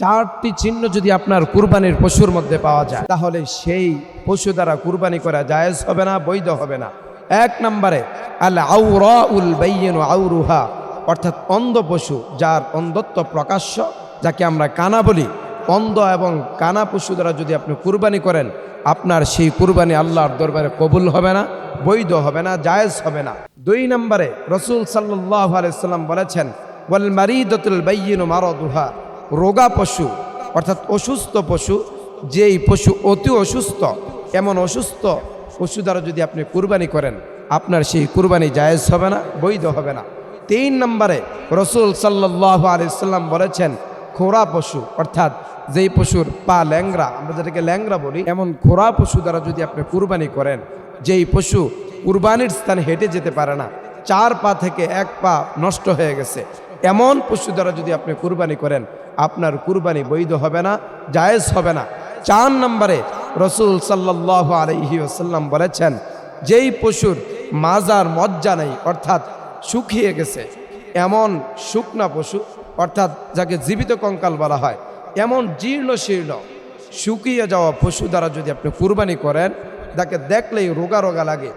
চারটি চিহ্ন যদি আপনার কুরবানির পশুর মধ্যে পাওয়া যায়, তাহলে সেই পশু দ্বারা কুরবানি করা জায়েজ হবে না, বৈধ হবে না। এক নম্বরে আল আউরা উল বাইয়েন আউরুহা অর্থাৎ অন্ধ পশু যার অন্ধত্ব প্রকাশ্য, যাকে আমরা কানা বলি। অন্ধ এবং কানা পশু দ্বারা যদি আপনি কুরবানি করেন, আপনার সেই কুরবানি আল্লাহর দরবারে কবুল হবে না, বৈধ হবে না, জায়েজ হবে না। দুই নম্বরে, রসুল সাল্লাহ আলাইসাল্লাম বলেছেন, ওয়াল মারিদতুল বাইয়িন মারদুহা রোগা পশু, অর্থাৎ অসুস্থ পশু, যেই পশু অতি অসুস্থ, এমন অসুস্থ পশু দ্বারা যদি আপনি কুরবানি করেন, আপনার সেই কুরবানি জায়েজ হবে না, বৈধ হবে না। তিন নম্বরে রসুল সাল্লাহ আলাইসাল্লাম বলেছেন, খোরা পশু, অর্থাৎ যেই পশুর পা ল্যাংরা আমরা যেটাকে ল্যাংরা বলি, এমন খোরা পশু দ্বারা যদি আপনি কুরবানি করেন, যেই পশু কুরবানির স্থানে হেঁটে যেতে পারে না, চার পা থেকে এক পা নষ্ট হয়ে গেছে এমন পশু দ্বারা যদি আপনি কুরবানি করেন, আপনার কুরবানি বৈধ হবে না, জায়েজ হবে না। চার নম্বরে রসুল সাল্লাহ আলহি আসাল্লাম বলেছেন, যেই পশুর মাজার মজ্জা নেই, অর্থাৎ শুকিয়ে গেছে, এমন শুকনা পশু, অর্থাৎ যাকে জীবিত কঙ্কাল বলা হয়, এমন জীর্ণ শীর্ণ, শুকিয়ে যাওয়া পশু দ্বারা যদি আপনি কুরবানি করেন, তাকে দেখলেই রোগা রোগা লাগে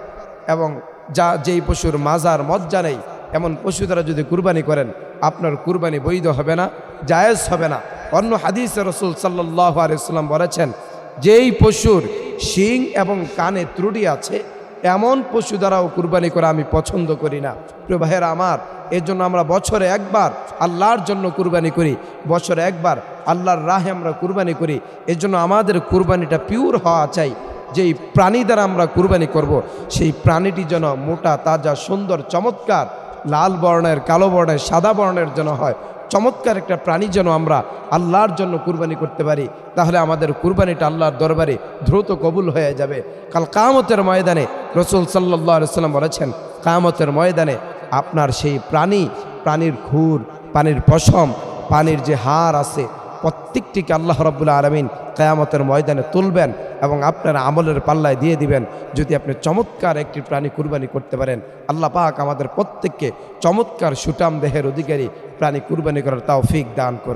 এবং যা যেই পশুর মাজার মজ্জা নেই, এমন পশু দ্বারা যদি কুরবানি করেন আপনার কুরবানি বৈধ হবে না, জায়েজ হবে না। অন্য হাদিস রসুল সাল্লাহ আলিয়াল্লাম বলেছেন, যেই পশুর শিং এবং কানে ত্রুটি আছে, এমন পশু দ্বারাও কুরবানি করা আমি পছন্দ করি না। প্রিয় আমার, এর জন্য আমরা বছরে একবার আল্লাহর জন্য কুরবানি করি, বছরে একবার আল্লাহর রাহে আমরা কুরবানি করি। এর জন্য আমাদের কুরবানিটা পিওর হওয়া চাই। যেই প্রাণী দ্বারা আমরা কুরবানি করব, সেই প্রাণীটি যেন মোটা, তাজা, সুন্দর, চমৎকার লাল বর্ণের, কালো বর্ণের, সাদা বর্ণের যেন হয়, চমৎকার একটা প্রাণী যেন আমরা আল্লাহর জন্য কুরবানি করতে পারি, তাহলে আমাদের কুরবানিটা আল্লাহর দরবারে দ্রুত কবুল হয়ে যাবে। কাল কামতের ময়দানে রসুল সাল্লাহ সাল্লাম বলেছেন কামতের ময়দানে আপনার সেই প্রাণী, প্রাণীর খুর, পানির পশম, পানির যে হার আছে প্রত্যেকটিকে আল্লাহ রব্বুল্লা আলমিন কেয়ামতের ময়দানে তুলবেন এবং আপনার আমলের পাল্লায় দিয়ে দিবেন। যদি আপনি চমৎকার একটি প্রাণী কুরবানি করতে পারেন, আল্লাহ পাক আমাদের প্রত্যেককে চমৎকার সুটাম দেহের অধিকারী প্রাণী কুরবানি করার তাও ফিক দান করুন।